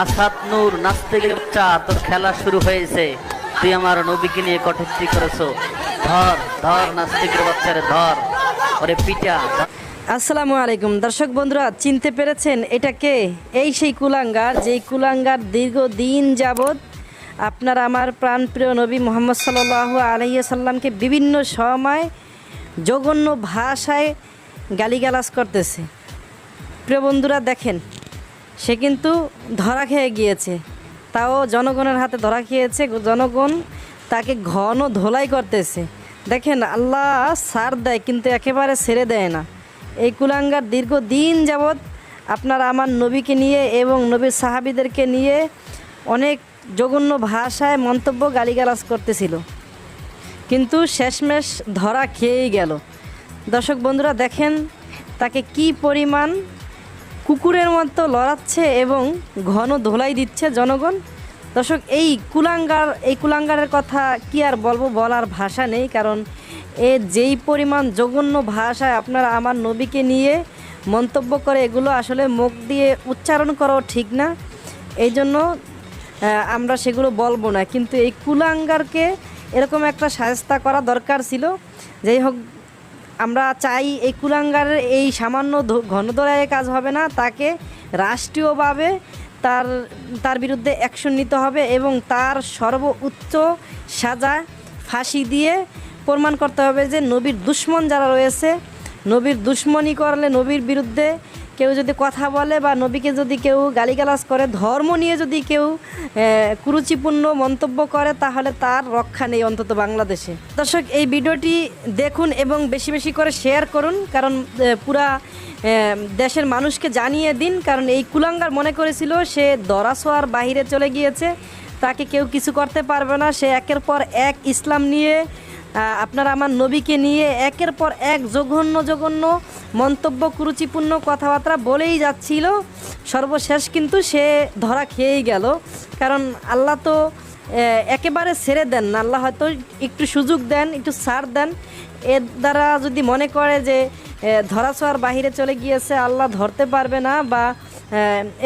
আসাদ নূর নাস্তিকের বাচ্চা তোর খেলা শুরু হয়েছে। তুই আমার নবীকে নিয়ে কটূক্তি করেছ? ধর ধর নাস্তিকের বাচ্চারে, ধর। ওরে পিটা। আসসালামু আলাইকুম। দর্শক বন্ধুরা, চিনতে পেরেছেন এটা কে? এই সেই কুলাঙ্গার, যেই কুলাঙ্গার দীর্ঘ দিন যাবৎ আপনার আমার প্রাণপ্রিয় নবী মোহাম্মদ সাল্লাল্লাহু আলাইহি সাল্লামকে বিভিন্ন সময় জঘন্য ভাষায় গালিগালাজ করতেছে। প্রিয় বন্ধুরা, দেখেন সে কিন্তু ধরা খেয়ে গিয়েছে। তাও জনগণের হাতে ধরা খেয়েছে। জনগণ তাকে ঘন ধোলাই করতেছে। দেখেন, আল্লাহ সার দেয়, কিন্তু একেবারে ছেড়ে দেয় না। এই কুলাঙ্গার দীর্ঘ দিন যাবৎ আপনার আমার নবীকে নিয়ে এবং নবীর সাহাবিদেরকে নিয়ে অনেক জঘন্য ভাষায় মন্তব্য গালিগালাজ করতেছিল। কিন্তু শেষমেশ ধরা খেয়েই গেল। দর্শক বন্ধুরা, দেখেন তাকে কি পরিমাণ কুকুরের মতো লড়াচ্ছে এবং ঘন ধোলাই দিচ্ছে জনগণ। দর্শক, এই কুলাঙ্গার, এই কুলাঙ্গারের কথা কি আর বলব বলার ভাষা নেই, কারণ এ যেই পরিমাণ জঘন্য ভাষায় আপনারা আমার নবীকে নিয়ে মন্তব্য করে এগুলো আসলে মুখ দিয়ে উচ্চারণ করাও ঠিক না। এই জন্য আমরা সেগুলো বলব না। কিন্তু এই কুলাঙ্গারকে এরকম একটা সাজতা করা দরকার ছিল। যাই হোক আমরা চাই এই কুলাঙ্গারের এই সামান্য ঘনদরায় কাজ হবে না, তাকে রাষ্ট্রীয়ভাবে তার তার বিরুদ্ধে অ্যাকশন নিতে হবে এবং তার সর্বোচ্চ সাজা ফাঁসি দিয়ে প্রমাণ করতে হবে যে নবীর দুশ্মন যারা রয়েছে, নবীর দুশ্মনী করলে নবীর বিরুদ্ধে কেউ যদি কথা বলে বা নবীকে যদি কেউ গালিগালাজ করে, ধর্ম নিয়ে যদি কেউ কুরুচিপূর্ণ মন্তব্য করে, তাহলে তার রক্ষা নেই অন্তত বাংলাদেশে। দর্শক, এই ভিডিওটি দেখুন এবং বেশি বেশি করে শেয়ার করুন, কারণ পুরা দেশের মানুষকে জানিয়ে দিন, কারণ এই কুলাঙ্গার মনে করেছিল, সে দরাসোয়ার বাহিরে চলে গিয়েছে, তাকে কেউ কিছু করতে পারবে না, সে একের পর এক ইসলাম নিয়ে আপনারা আমার নবীকে নিয়ে একের পর এক জঘন্য জঘন্য মন্তব্য কুরুচিপূর্ণ কথাবার্তা বলেই যাচ্ছিল। সর্বশেষ কিন্তু সে ধরা খেয়েই গেল। কারণ আল্লাহ তো একেবারে ছেড়ে দেন না। আল্লাহ হয়তো একটু সুযোগ দেন, একটু ছাড় দেন। এর দ্বারা যদি মনে করে যে ধরাছোঁয়ার বাহিরে চলে গিয়েছে, আল্লাহ ধরতে পারবে না বা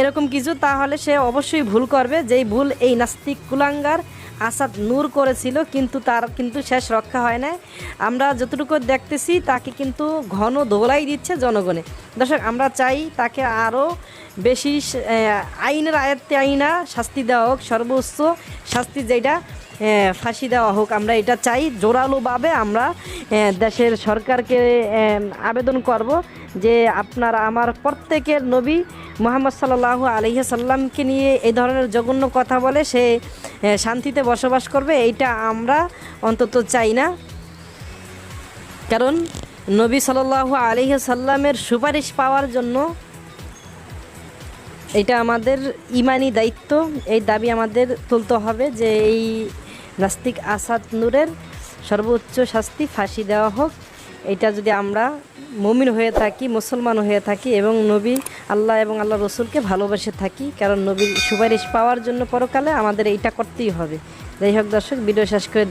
এরকম কিছু, তাহলে সে অবশ্যই ভুল করবে। যেই ভুল এই নাস্তিক কুলাঙ্গার আসাদ নূর করেছিল, কিন্তু তার কিন্তু শেষ রক্ষা হয় না আমরা যতটুকু দেখতেছি, তাকে কিন্তু ঘন দোলাই দিচ্ছে জনগণে। দর্শক, আমরা চাই তাকে আরও বেশি আইনের আয়ত্তে আইনা শাস্তি দেওয়া হোক, সর্বোচ্চ শাস্তি যেটা ফাঁসি দেওয়া হোক, আমরা এটা চাই, জোরালোভাবে আমরা দেশের সরকারকে আবেদন করব যে আপনার, আমার প্রত্যেকের নবী মোহাম্মদ সাল্লাহ আলহি সাল্লামকে নিয়ে এই ধরনের জঘন্য কথা বলে সে শান্তিতে বসবাস করবে, এইটা আমরা অন্তত চাই না। কারণ নবী সাল্লাহ আলহি সাল্লামের সুপারিশ পাওয়ার জন্য এটা আমাদের ইমানি দায়িত্ব, এই দাবি আমাদের তুলতে হবে যে এই নাস্তিক আসাদ নূরের সর্বোচ্চ শাস্তি, ফাঁসি দেওয়া হোক। এটা যদি আমরা মমিন হয়ে থাকি, মুসলমান হয়ে থাকি এবং নবী আল্লাহ এবং আল্লাহ রসুলকে ভালোবেসে থাকি, কারণ নবীর সুপারিশ পাওয়ার জন্য পরকালে আমাদের এইটা করতেই হবে। যাই হোক দর্শক, ভিডিও শেষ করে